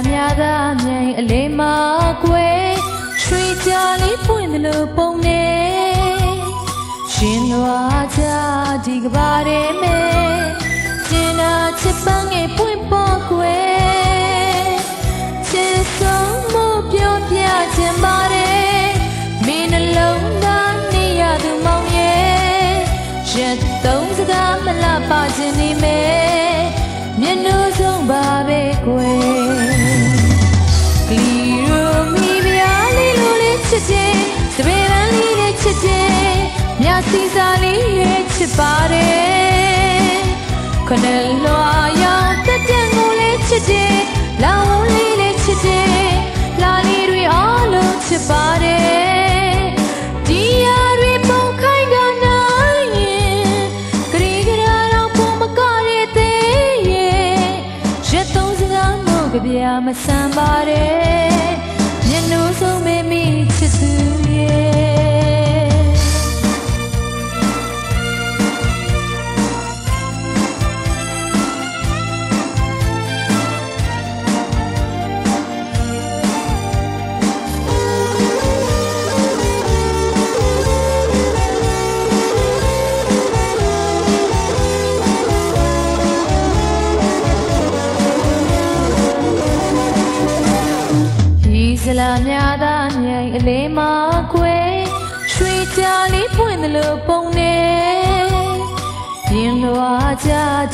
လာများသာမြိုင်အလေးမကွယ်ရွှေကြလေးပွင့်တယ်လို့ပုံနေရှင်လွာကြဒီကဘာရဲမဲကျင်နာချစ်ပန်းငယ်ပွင့်ပေါ်ကွယ်ချစ်ဆုံးမပြောပြခြင်းပါတယ်မင်းနှလုံးသားနေရသူမောင်ရဲ့ရက်သုံးစကားမလပါခြင်းနေမဲမျ စီစာလေးရဲ့ချစ်ပါတယ်ခနဲ့လွာရောင်တက်တဲ့ကိုလေးချစ်တယ်လောင်လေးလေးချစ်တယ်လာလေးတွေအားလုံးချစ်ပါတယ်ဒီယာတွေပုံခိုင်းကနိုင်ရင်ဂရီဂရာတော့ပုံမကရသေးရဲ့ရက်သုံးစကားမို့ကြပြမဆန်ပါတယ်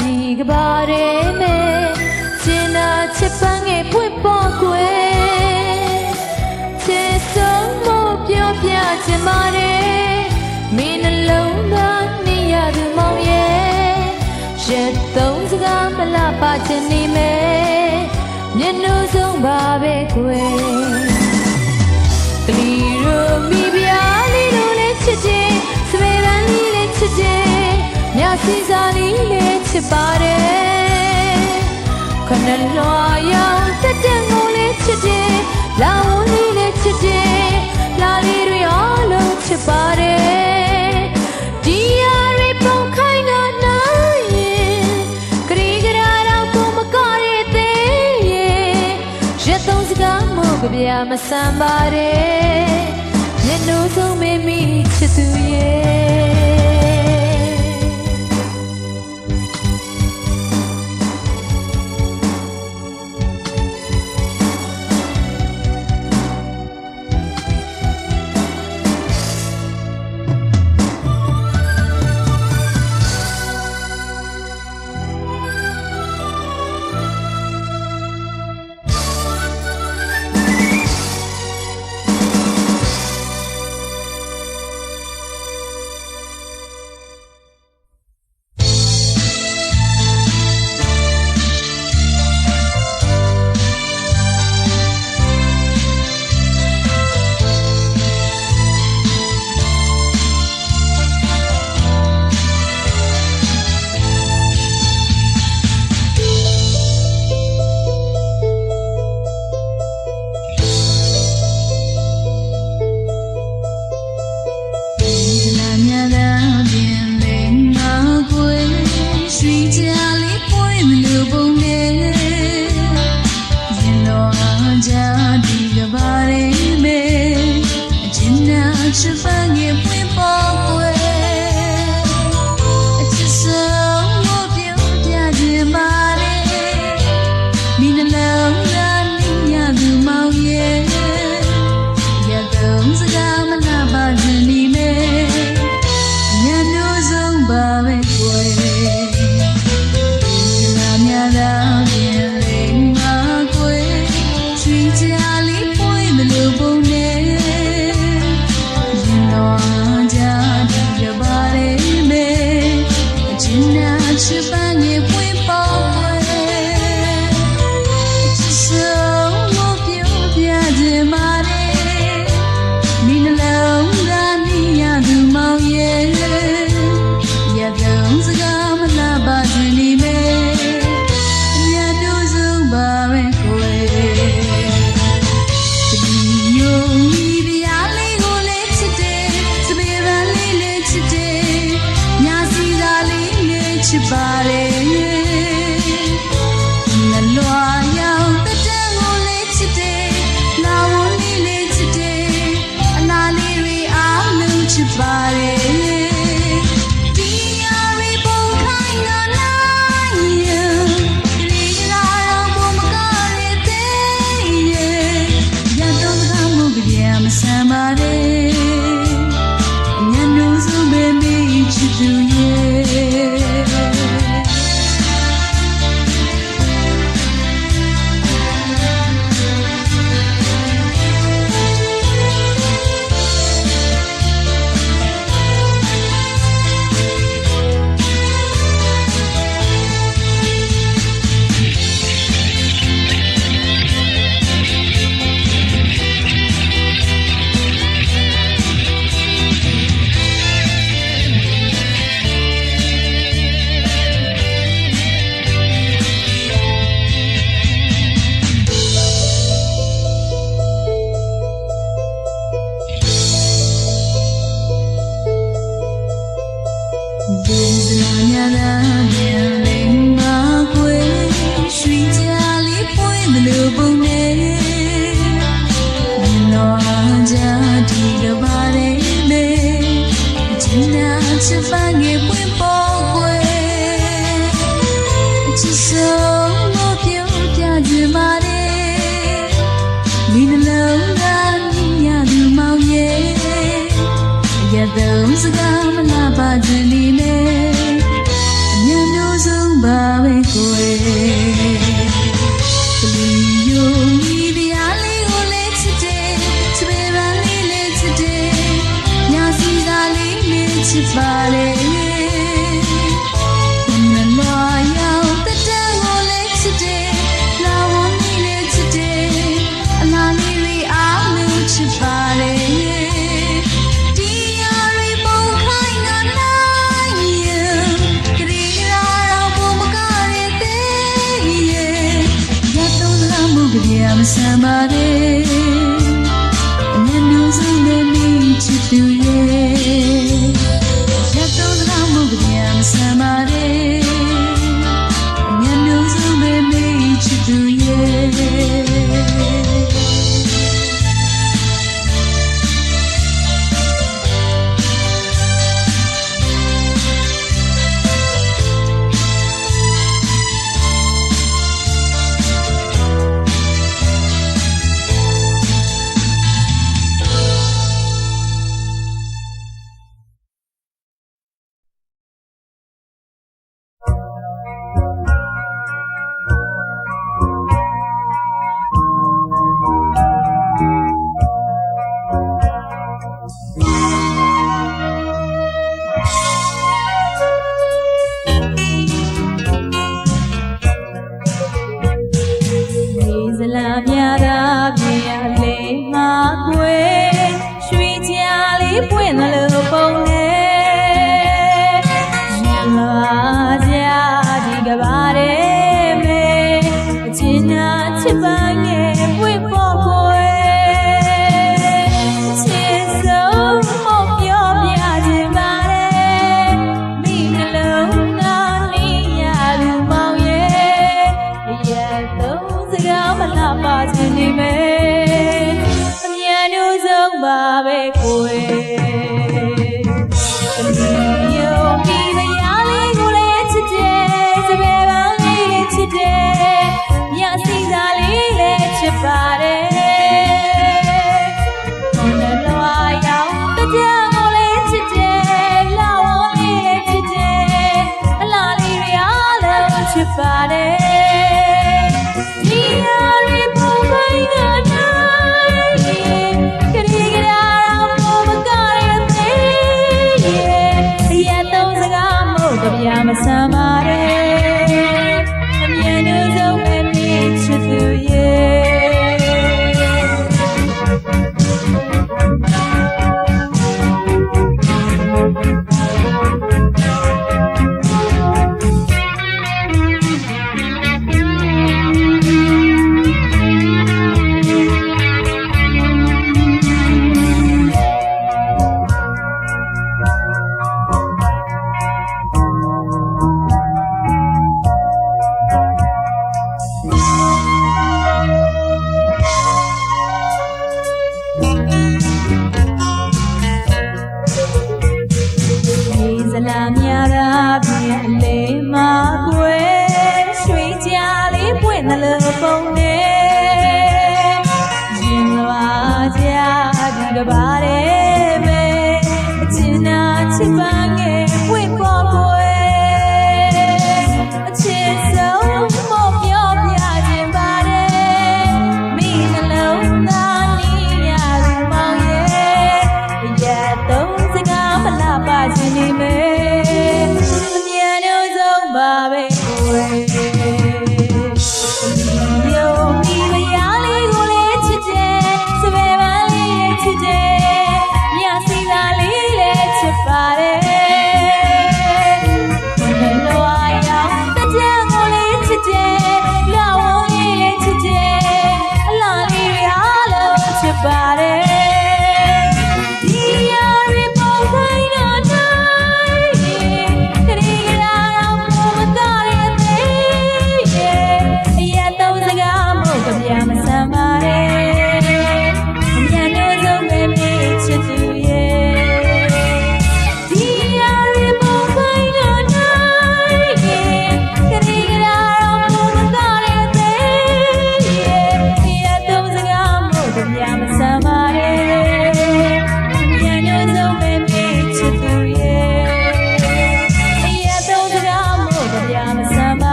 ဒီကဘာရဲမဲကျင်နာချစ်ပန်းငယ်ပွင့်ပေါ်ကွယ်ချစ်ဆုံးမပြောပြချင်ပါတယ်မင်းနှလုံးသားနေရသူမောင်ရဲ့ရက်သုံးစကားမလပါချင်နေမဲမျက်နှာဆုံးပါပဲကွယ် ခဏလွာရောင်တက်တဲ့ငိုလေးချစ်တယ်လာဝလေးလေးချစ်တယ်လာလေးတွေအားလုံးချစ်ပါတယ်ဒီယာရီပုံခိုင်းကနိုင်ရင်ဂရီဂရာတော့ပုံမကရသေးရဲ့ရက်သုံးစကားမို့ကြပြမဆန်ပါတယ်မျက်နှာဆုံးမေမိချစ်သူရဲ့ လေးချစ်ပါတယ်နှလွာ က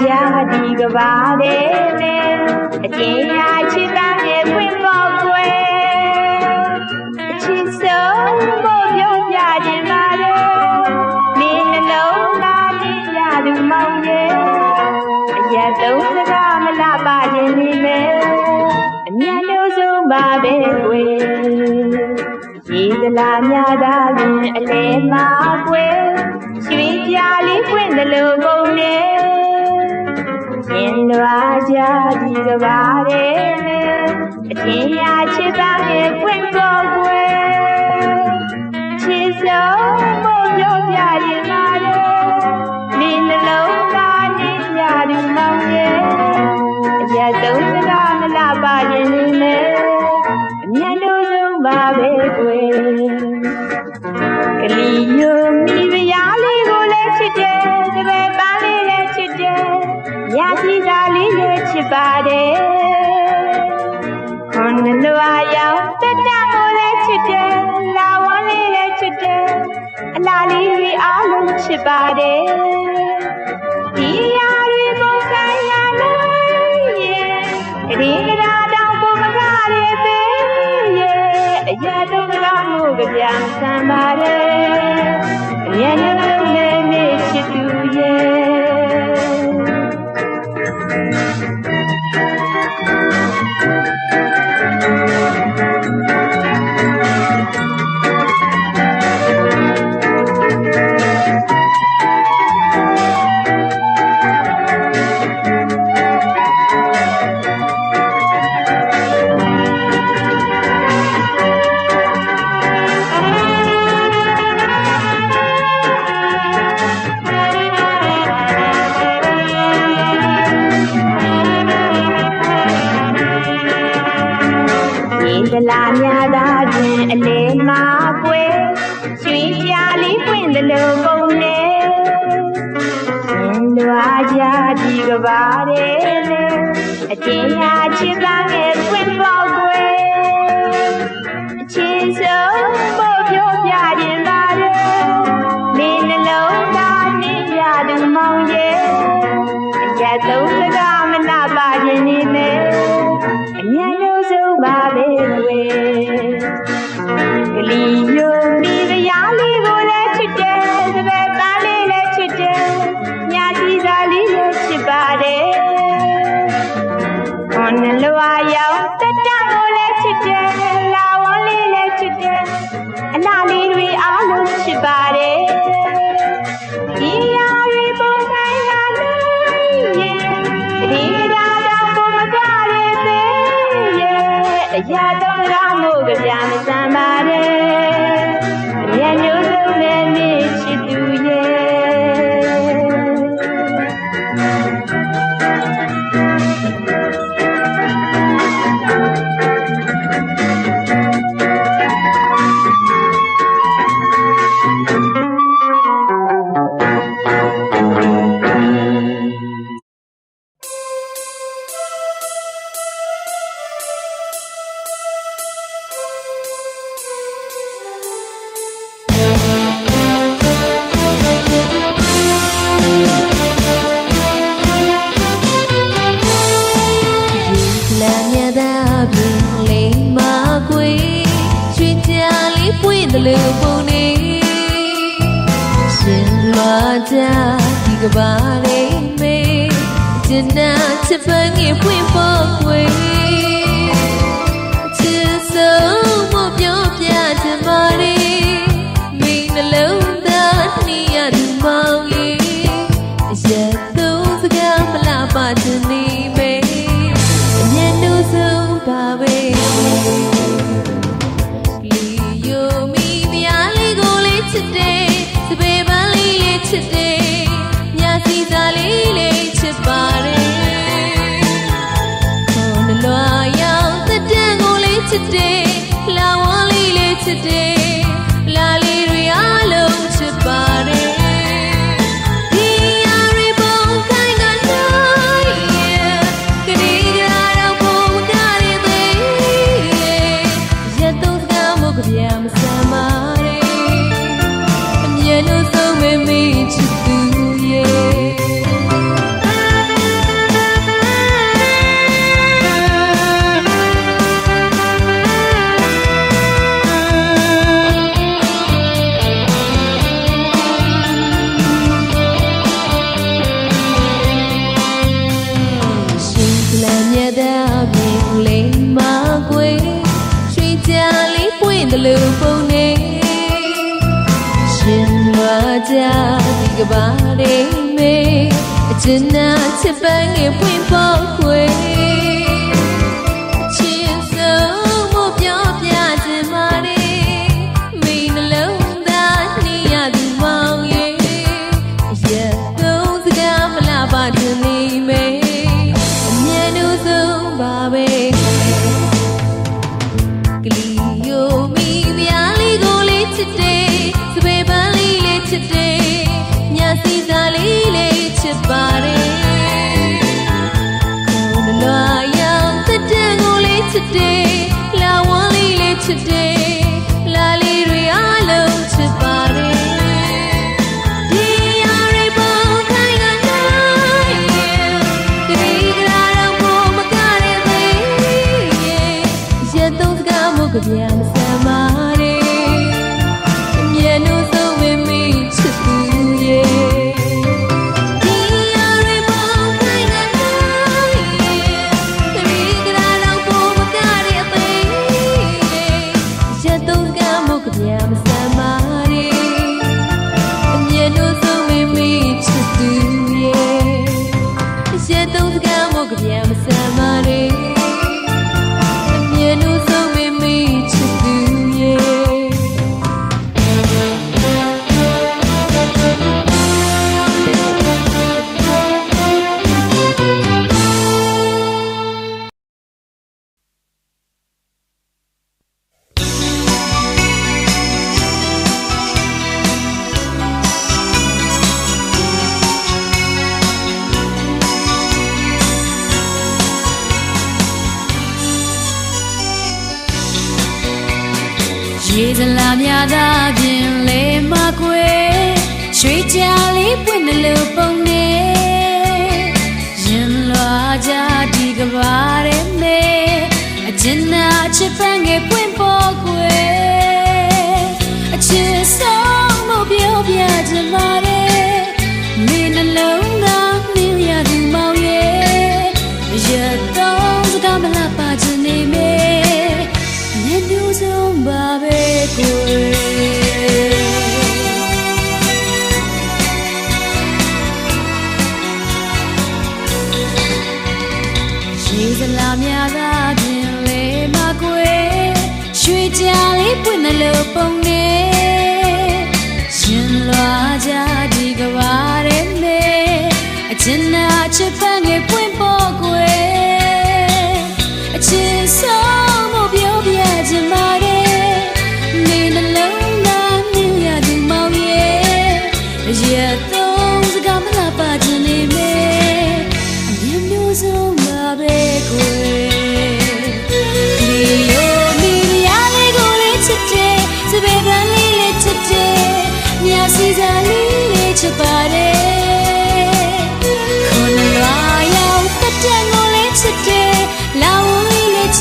ကြဒီကဘာတဲ့နဲ့အကျဉ်းရာချစ်သားရဲ့ပွင့်ပေါ်ကွယ်အချစ်ဆုံးဖို့ပြောပြခြင်းပါတယ်မင်းနှလုံးသားလေးရသူမောင်ရဲ့အရက်သုံးစကားမလှပခြင်းနေမယ်အမြတ်လို့ဆုံးပါပဲကွယ်ရေကလာများသာပင်အလဲမှာကွယ်ရွှေပြာလေးပွင့်တယ်လို့ပုံနေ ရင်လွာကြဒီကဘာတဲ့အထင်ရချစ်သားရဲ့ပွင့်ပေါ်ကွယ်ချစ်ဆုံးမို့ပြောပြရင်ပါလေဒီနှလုံးသားနဲ့ညသူမောင်ရဲ့အရက်သုံးစကားမလှပါရင်နေမယ်အမြတ်လို့ဆုံးပါပဲကွယ်ကလေး ပါတယ်ခွန်လွာရောက်တက်တကိုလည်းချစ်တယ်လာဝန်းလေးလည်းချစ်တယ်အလားလေးတွေအားလုံးချစ်ပါတယ်ဒီရာတွေကိုဆိုင်ရလို့ရဲ့ဒီကရာတောင်ပုံမကားရဲ့ပဲရဲ့အရာတော့ကမှုကြံစမ်းပါတယ် အ စ်တယ်လာဝါလေးလေးချစ်တယ်လာလေးတွေအားလုံးချစ်ပါတယ် ကဘာလေးမေအကျဉ်းနာချစ်ပန်းငယ်ပွင့်ဖို့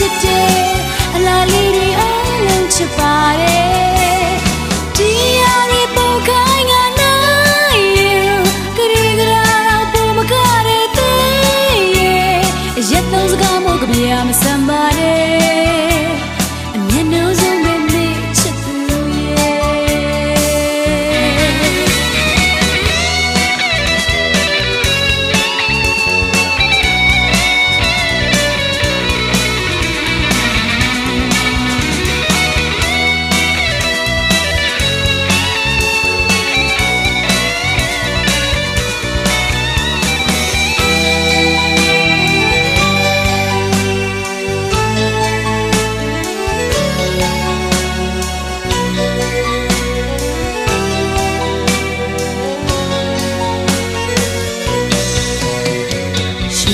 စ်တဲ့အလားလေးတွေအလုံးချစ်ပါတယ်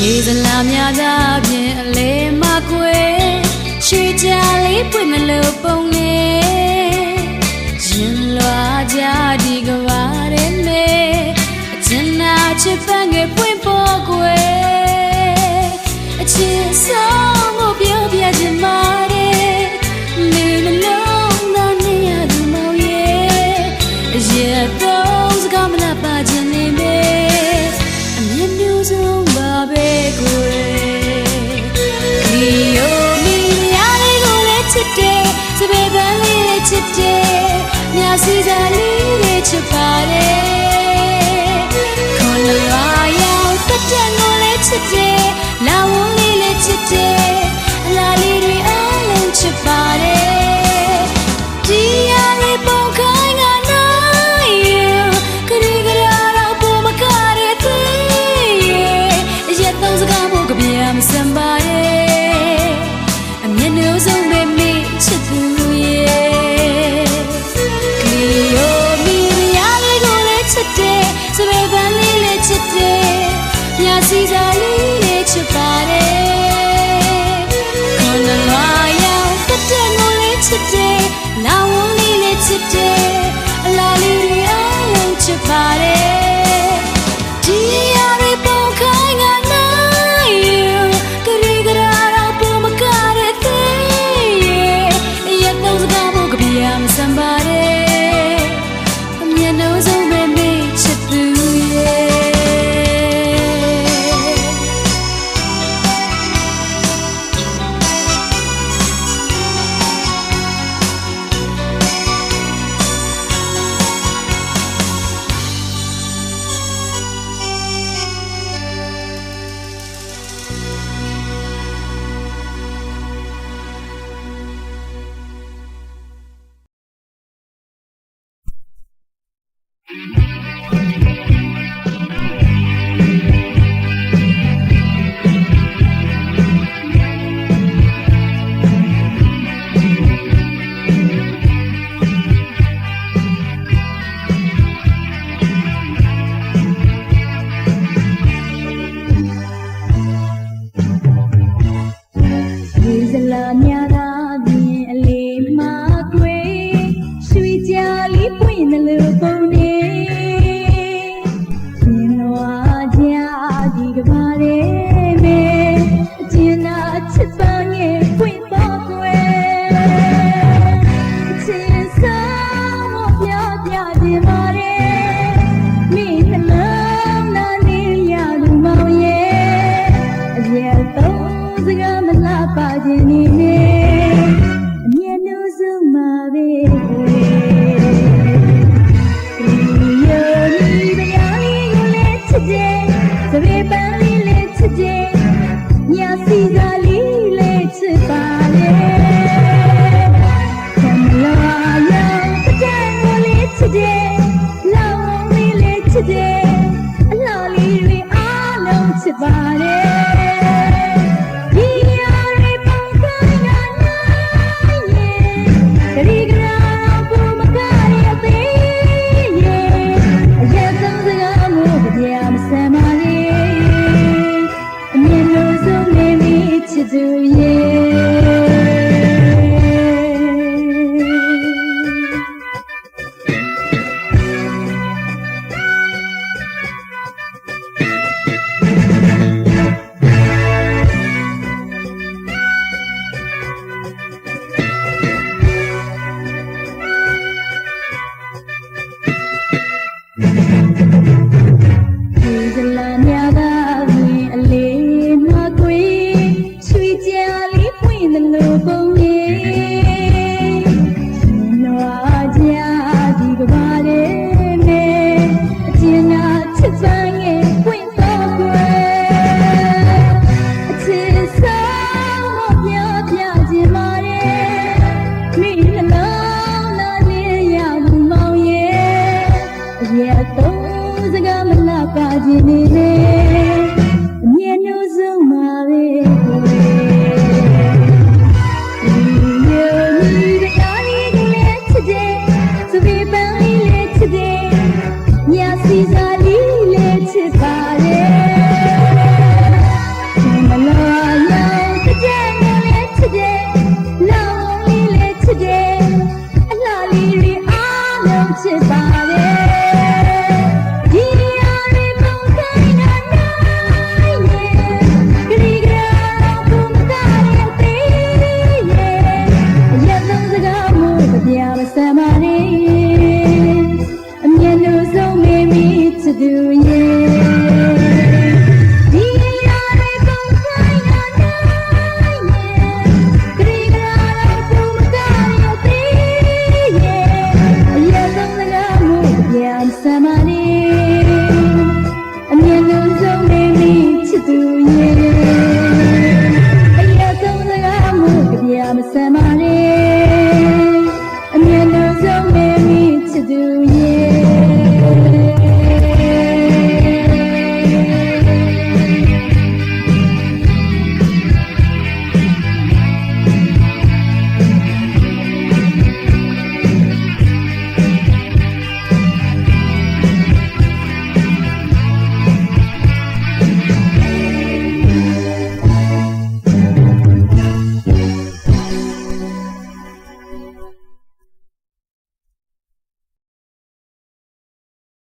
ရေစလာများများဖြင့်အလဲမကွယ်ရွှေကြလေးပွင့်မလို့ပုံနေရင်လွာကြဒီကဘာရဲမေအချင်နာချစ်ဖန်ငယ်ပွင့်ပေါ်ကွယ်အချစ်စား ဖြစ်ပါတယ်ခွန်လွာရောက်တက်တဲ့ငိုလေးချစ်တယ်လာဝုန်းလေးလေးချစ်တယ်အလားလေးတွေအားလုံးချစ်ပါတယ် রে